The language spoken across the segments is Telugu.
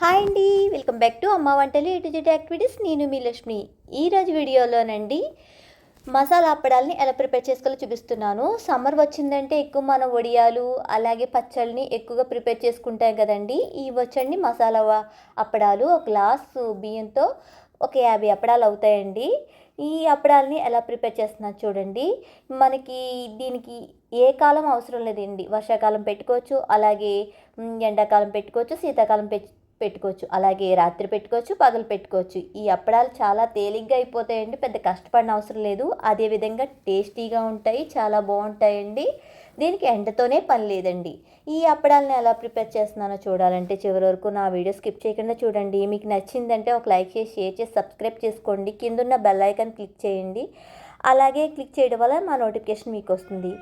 హాయ్ అండి వెల్కమ్ బ్యాక్ టు అమ్మ వంటలు ఇటు జెడ్ యాక్టివిటీస్. నేను మీ లక్ష్మి. ఈరోజు వీడియోలోనండి మసాలా అప్పడాలని ఎలా ప్రిపేర్ చేసుకోవాలో చూపిస్తున్నాను. సమ్మర్ వచ్చిందంటే ఎక్కువ మన వడియాలు అలాగే పచ్చళ్ళని ఎక్కువగా ప్రిపేర్ చేసుకుంటాం కదండి. ఈ వచ్చండి మసాలా అప్పడాలు. ఒక గ్లాస్ బియ్యంతో ఒక యాభై అప్పడాలు అవుతాయండి. ఈ అప్పడాలని ఎలా ప్రిపేర్ చేస్తున్నారు చూడండి. మనకి దీనికి ఏ కాలం అవసరం లేదండి. వర్షాకాలం పెట్టుకోవచ్చు అలాగే ఎండాకాలం పెట్టుకోవచ్చు శీతాకాలం పెట్ పెట్టుకోవచ్చు. అలాగే రాత్రి పెట్టుకోవచ్చు పగలు పెట్టుకోవచ్చు. ఈ అప్పడాలు చాలా తేలిగ్గా అయిపోతాయండి. పెద్ద కష్టపడిన అవసరం లేదు. అదేవిధంగా టేస్టీగా ఉంటాయి చాలా బాగుంటాయండి. దీనికి ఎండతోనే పని లేదండి. ఈ అప్పడాలను ఎలా ప్రిపేర్ చేస్తున్నానో చూడాలంటే చివరి వరకు నా వీడియో స్కిప్ చేయకుండా చూడండి. మీకు నచ్చిందంటే ఒక లైక్ చేసి షేర్ చేసి సబ్స్క్రైబ్ చేసుకోండి. కిందున్న బెల్ ఐకాన్ క్లిక్ చేయండి. అలాగే క్లిక్ చేయడం వల్ల మా నోటిఫికేషన్ మీకు వస్తుంది.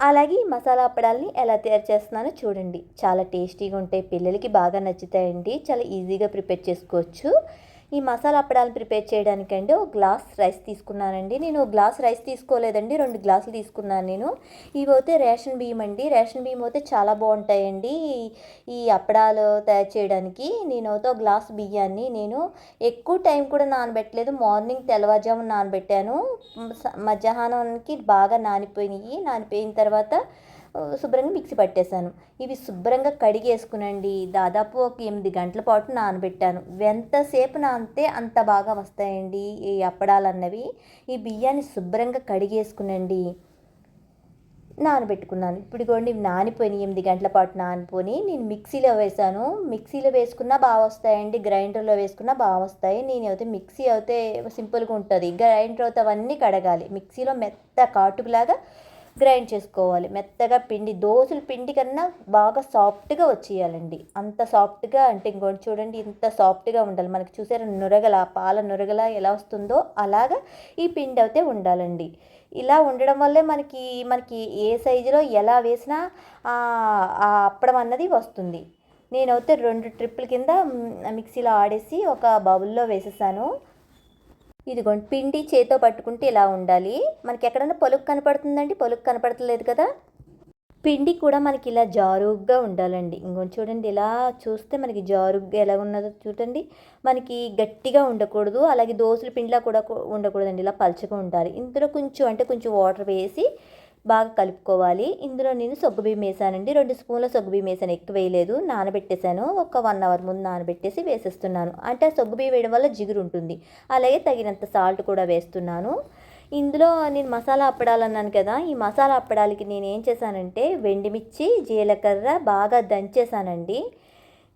అలాగే ఈ మసాలా అప్పడాలని ఎలా తయారు చేస్తున్నానో చూడండి. చాలా టేస్టీగా ఉంటాయి. పిల్లలకి బాగా నచ్చుతాయండి. చాలా ఈజీగా ప్రిపేర్ చేసుకోవచ్చు. ఈ మసాలా అప్పడాలను ప్రిపేర్ చేయడానికండి ఒక గ్లాస్ రైస్ తీసుకున్నానండి. నేను ఒక గ్లాస్ రైస్ తీసుకోలేదండి రెండు గ్లాసులు తీసుకున్నాను నేను. ఇవి అయితే రేషన్ బియ్యం అండి. రేషన్ బియ్యం అయితే చాలా బాగుంటాయండి ఈ అప్పడాలు తయారు చేయడానికి. నేను అయితే ఒక గ్లాస్ బియ్యాన్ని నేను ఎక్కువ టైం కూడా నానబెట్టలేదు. మార్నింగ్ తెల్లవారుజామున నానబెట్టాను. మధ్యాహ్నానికి బాగా నానిపోయినాయి. నానిపోయిన తర్వాత శుభ్రంగా మిక్సీ పట్టేశాను. ఇవి శుభ్రంగా కడిగేసుకునండి. దాదాపు ఒక ఎనిమిది గంటల పాటు నానబెట్టాను. ఎంతసేపు నానితే అంత బాగా వస్తాయండి ఈ అప్పడాలు అన్నవి ఈ బియ్యాన్ని శుభ్రంగా కడిగేసుకునండి. నానబెట్టుకున్నాను. ఇప్పుడు ఇదిగోండి ఇవి నానిపోయినాయి. ఎనిమిది గంటల పాటు నానిపోని నేను మిక్సీలో వేసాను మిక్సీలో వేసుకున్నా బాగా వస్తాయండి. గ్రైండర్లో వేసుకున్నా బాగా వస్తాయి. నేను అయితే మిక్సీ అయితే సింపుల్గా ఉంటుంది. గ్రైండర్ అయితే అవన్నీ కడగాలి. మిక్సీలో మెత్త కాటుకులాగా గ్రైండ్ చేసుకోవాలి. మెత్తగా పిండి దోశల పిండి కన్నా బాగా సాఫ్ట్గా వచ్చేయాలండి. అంత సాఫ్ట్గా అంటే ఇంకోటి చూడండి ఇంత సాఫ్ట్గా ఉండాలి. మనకి చూసారా నురగల పాల నురగల ఎలా వస్తుందో అలాగా ఈ పిండి అయితే ఉండాలండి. ఇలా ఉండడం వల్లే మనకి మనకి ఏ సైజులో ఎలా వేసినా ఆ అప్పడం అన్నది వస్తుంది. నేనైతే రెండు ట్రిప్పుల కింద మిక్సీలో ఆడేసి ఒక బౌల్లో వేసేసాను. ఇదిగోండి పిండి చేతో పట్టుకుంటే ఇలా ఉండాలి. మనకి ఎక్కడైనా పొలుకు కనపడుతుందండి పలుకు కనపడతలేదు కదా. పిండి కూడా మనకి ఇలా జారుగ్గా ఉండాలండి. ఇంకొంచెం చూడండి ఇలా చూస్తే మనకి జారుగ్గా ఎలా ఉన్నదో చూడండి. మనకి గట్టిగా ఉండకూడదు అలాగే దోశల పిండిలా కూడా ఉండకూడదండి ఇలా పలచగా ఉండాలి. ఇందులో కొంచెం అంటే కొంచెం వాటర్ వేసి బాగా కలుపుకోవాలి. ఇందులో నేను సగ్గుబియ్యం వేసానండి. రెండు స్పూన్ల సగ్గుబియ్యం వేసాను. ఎక్కువ వేయలేదు. నానబెట్టేశాను. ఒక వన్ అవర్ ముందు నానబెట్టేసి వేసేస్తున్నాను. అంటే ఆ సగ్గుబియ్యం వేయడం వల్ల జిగురు ఉంటుంది. అలాగే తగినంత సాల్ట్ కూడా వేస్తున్నాను. ఇందులో నేను మసాలా అప్పడాలన్నాను కదా ఈ మసాలా అప్పడాలకి నేను ఏం చేశానంటే వెండిమిర్చి జీలకర్ర బాగా దంచేసానండి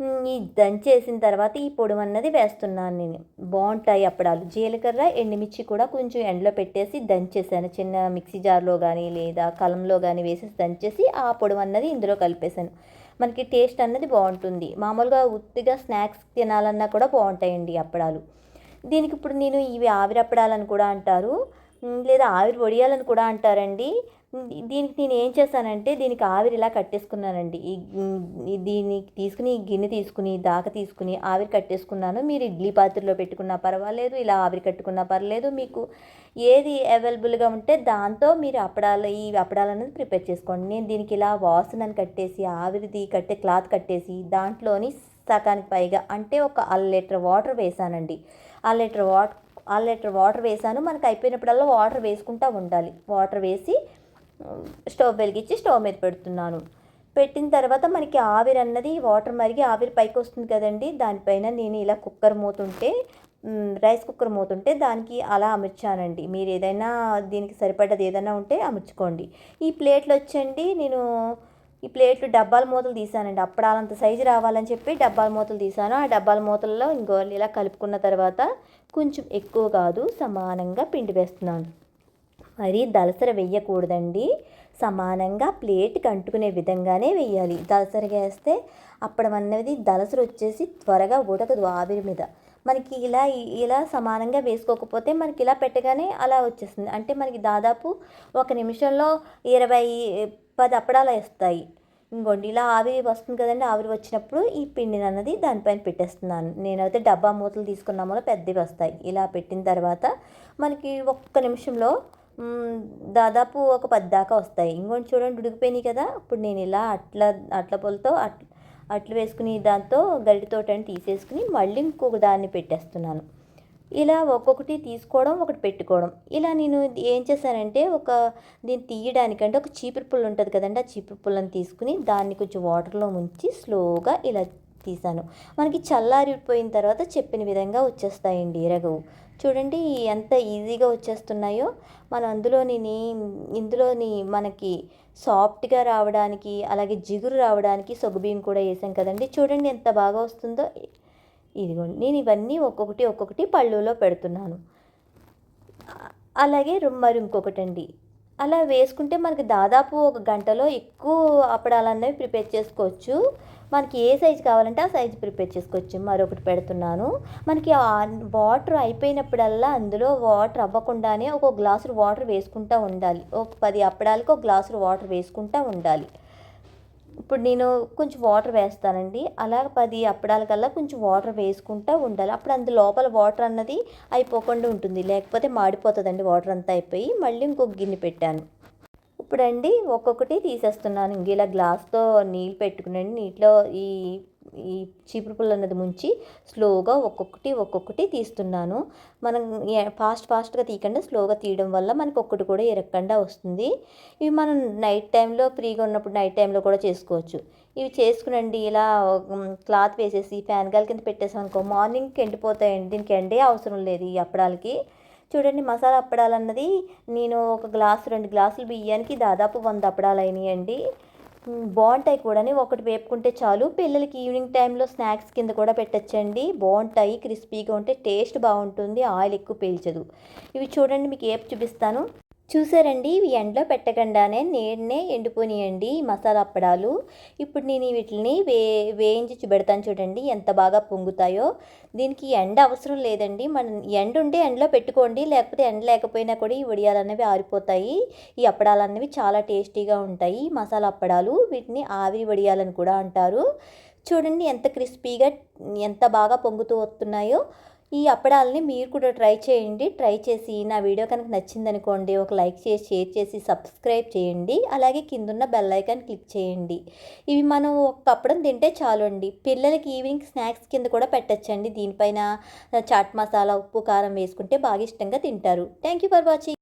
ఈ దంచేసిన తర్వాత ఈ పొడి అన్నది వేస్తున్నాను నేను. బాగుంటాయి అప్పడాలు జీలకర్ర ఎండుమిర్చి కూడా కొంచెం ఎండలో పెట్టేసి దంచేసాను. చిన్న మిక్సీ జార్లో కానీ లేదా కలంలో కానీ వేసేసి దంచేసి ఆ పొడి అన్నది ఇందులో కలిపేశాను. మనకి టేస్ట్ అన్నది బాగుంటుంది. మామూలుగా ఉత్తిగా స్నాక్స్ తినాలన్నా కూడా బాగుంటాయండి అప్పడాలు దీనికి ఇప్పుడు నేను ఇవి ఆవిరి అప్పడాలని కూడా అంటారు. లేదా ఆవిరి వడియాలని కూడా అంటారండి. దీనికి నేను ఏం చేశానంటే దీనికి ఆవిరి ఇలా కట్టేసుకున్నానండి. ఈ దీన్ని తీసుకుని ఈ గిన్నె తీసుకుని దాక తీసుకుని ఆవిరి కట్టేసుకున్నాను. మీరు ఇడ్లీ పాత్రలో పెట్టుకున్నా పర్వాలేదు ఇలా ఆవిరి కట్టుకున్నా పర్లేదు మీకు ఏది అవైలబుల్గా ఉంటే దాంతో మీరు అప్పడాలు ఈ అప్పడాలు అనేది ప్రిపేర్ చేసుకోండి. నేను దీనికి ఇలా వాసనని కట్టేసి ఆవిరిది కట్టే క్లాత్ కట్టేసి దాంట్లోని సగానికి పైగా అంటే ఒక అర లీటర్ వాటర్ వేసానండి. అర లీటర్ వాటర్ అర లీటర్ వాటర్ వేసాను. మనకు అయిపోయినప్పుడల్లా వాటర్ వేసుకుంటూ ఉండాలి. వాటర్ వేసి స్టవ్ వెలిగించి స్టవ్ మీద పెడుతున్నాను. పెట్టిన తర్వాత మనకి ఆవిరి అన్నది వాటర్ మరిగి ఆవిరి పైకి వస్తుంది కదండి. దానిపైన నేను ఇలా కుక్కర్ మూతుంటే రైస్ కుక్కర్ మూతుంటే దానికి అలా అమర్చానండి. మీరు ఏదైనా దీనికి సరిపడ్డది ఏదైనా ఉంటే అమర్చుకోండి. ఈ ప్లేట్లు వచ్చండి. నేను ఈ ప్లేట్లు డబ్బాల మూతలు తీసానండి. అప్పడాలంత సైజు రావాలని చెప్పి డబ్బాల మూతలు తీసాను. ఆ డబ్బాల మూతల్లో ఇంకో ఇలా కలుపుకున్న తర్వాత కొంచెం ఎక్కువ కాదు సమానంగా పిండి వేస్తున్నాను. మరి దలసర వెయ్యకూడదండి సమానంగా ప్లేట్కి అంటుకునే విధంగానే వెయ్యాలి దలసరగా వేస్తే అప్పడం అన్నది దలసర వచ్చేసి త్వరగా ఉడకదు ఆవిరి మీద. మనకి ఇలా ఇలా సమానంగా వేసుకోకపోతే మనకి ఇలా పెట్టగానే అలా వచ్చేస్తుంది. అంటే మనకి దాదాపు ఒక నిమిషంలో ఇరవై పది అప్పడాలు వేస్తాయి. ఇంకోండి ఇలా ఆవిరి వస్తుంది కదండి ఆవిరి వచ్చినప్పుడు ఈ పిండిని అన్నది దానిపైన పెట్టేస్తున్నాను. నేనైతే డబ్బా మూతలు తీసుకున్నామో పెద్దవి వస్తాయి. ఇలా పెట్టిన తర్వాత మనకి ఒక్క నిమిషంలో దాదాపు ఒక పది దాకా వస్తాయి. ఇంకోటి చూడండి ఉడికిపోయినాయి కదా. ఇప్పుడు నేను ఇలా అట్ల అట్ల పొలతో అట్ అట్లు వేసుకుని దాంతో గరిటతోటని తీసేసుకుని మళ్ళీ ఇంకొక దాన్ని పెట్టేస్తున్నాను. ఇలా ఒక్కొక్కటి తీసుకోవడం ఒకటి పెట్టుకోవడం. ఇలా నేను ఏం చేశానంటే ఒక దీన్ని తీయడానికంటే ఒక చీపురు పుల్ల ఉంటుంది కదండి ఆ చీపురు పుల్లని తీసుకుని దాన్ని కొంచెం వాటర్లో ముంచి స్లోగా ఇలా తీసాను. మనకి చల్లారిపోయిన తర్వాత చెప్పిన విధంగా వచ్చేస్తాయండి రఘువు. చూడండి ఎంత ఈజీగా వచ్చేస్తున్నాయో. మనం అందులోని ఇందులోని మనకి సాఫ్ట్గా రావడానికి అలాగే జిగురు రావడానికి సగ్గుబియ్యం కూడా వేసాం కదండి. చూడండి ఎంత బాగా వస్తుందో. ఇదిగోండి నేను ఇవన్నీ ఒక్కొక్కటి ఒక్కొక్కటి పళ్ళులో పెడుతున్నాను. అలాగే మరి ఇంకొకటి అండి అలా వేసుకుంటే మనకి దాదాపు ఒక గంటలో ఎక్కువ అప్పడాలన్నవి ప్రిపేర్ చేసుకోవచ్చు. మనకి ఏ సైజు కావాలంటే ఆ సైజు ప్రిపేర్ చేసుకోవచ్చు. మరొకటి పెడుతున్నాను. మనకి వాటర్ అయిపోయినప్పుడల్లా అందులో వాటర్ అవ్వకుండానే ఒక గ్లాసు వాటర్ వేసుకుంటూ ఉండాలి. ఒక పది అప్పడాలకు ఒక గ్లాసు వాటర్ వేసుకుంటూ ఉండాలి. ఇప్పుడు నేను కొంచెం వాటర్ వేస్తానండి. అలా పది అప్పడాలకల్లా కొంచెం వాటర్ వేసుకుంటూ ఉండాలి. అప్పుడు అందు లోపల వాటర్ అన్నది అయిపోకుండా ఉంటుంది. లేకపోతే మాడిపోతుందండి. వాటర్ అంతా అయిపోయి మళ్ళీ ఇంకొక గిన్నె పెట్టాను. ఇప్పుడండి ఒక్కొక్కటి తీసేస్తున్నాను. ఇంక ఇలా గ్లాస్తో నీళ్ళు పెట్టుకునండి నీటిలో ఈ ఈ చీపురు పుల్ల అన్నది ముంచి స్లోగా ఒక్కొక్కటి ఒక్కొక్కటి తీస్తున్నాను. మనం ఫాస్ట్ ఫాస్ట్గా తీయకుండా స్లోగా తీయడం వల్ల మనకు ఒక్కటి కూడా ఎరగకుండా వస్తుంది. ఇవి మనం నైట్ టైంలో ఫ్రీగా ఉన్నప్పుడు నైట్ టైంలో కూడా చేసుకోవచ్చు. ఇవి చేసుకునండి ఇలా క్లాత్ వేసేసి ఫ్యాన్ గాలి కింద పెట్టేసాం అనుకో మార్నింగ్కి ఎండిపోతాయండి. దీనికి ఎండే అవసరం లేదు ఈ అప్పడాలకి. చూడండి మసాలా అప్పడాలు అన్నది నేను ఒక గ్లాసు రెండు గ్లాసులు బియ్యానికి దాదాపు వంద అప్పడాలు అయినాయండి. బాగుంటాయి కూడా ఒకటి వేపుకుంటే చాలు. పిల్లలకి ఈవినింగ్ టైంలో స్నాక్స్ కింద కూడా పెట్టచ్చండి. బాగుంటాయి క్రిస్పీగా ఉంటే టేస్ట్ బాగుంటుంది ఆయిల్ ఎక్కువ పీల్చదు. ఇవి చూడండి మీకు ఏపు చూపిస్తాను. చూసారండి ఇవి ఎండలో పెట్టకుండానే నేడనే ఎండిపోనియండి మసాలా అప్పడాలు. ఇప్పుడు నేను వీటిని వే వేయించి చూపెడతాను చూడండి ఎంత బాగా పొంగుతాయో. దీనికి ఎండ అవసరం లేదండి. మనం ఎండ ఉంటే ఎండలో పెట్టుకోండి లేకపోతే ఎండ లేకపోయినా కూడా ఈ వడియాలు అనేవి ఆరిపోతాయి. ఈ అప్పడాలు అనేవి చాలా టేస్టీగా ఉంటాయి. మసాలా అప్పడాలు వీటిని ఆవిరి వడియాలని కూడా అంటారు. చూడండి ఎంత క్రిస్పీగా ఎంత బాగా పొంగుతూ వస్తున్నాయో. ఈ అప్పడాలని మీరు కూడా ట్రై చేయండి. ట్రై చేసి నా వీడియో కనుక నచ్చిందనుకోండి ఒక లైక్ చేసి షేర్ చేసి సబ్స్క్రైబ్ చేయండి. అలాగే కిందున్న బెల్ ఐకాన్ క్లిక్ చేయండి. ఇవి మనం ఒక అప్పడం తింటే చాలు అండి పిల్లలకి ఈవినింగ్ స్నాక్స్ కింద కూడా పెట్టచ్చండి. దీనిపైన చాట్ మసాలా ఉప్పు కారం వేసుకుంటే బాగా ఇష్టంగా తింటారు. Thank you for watching.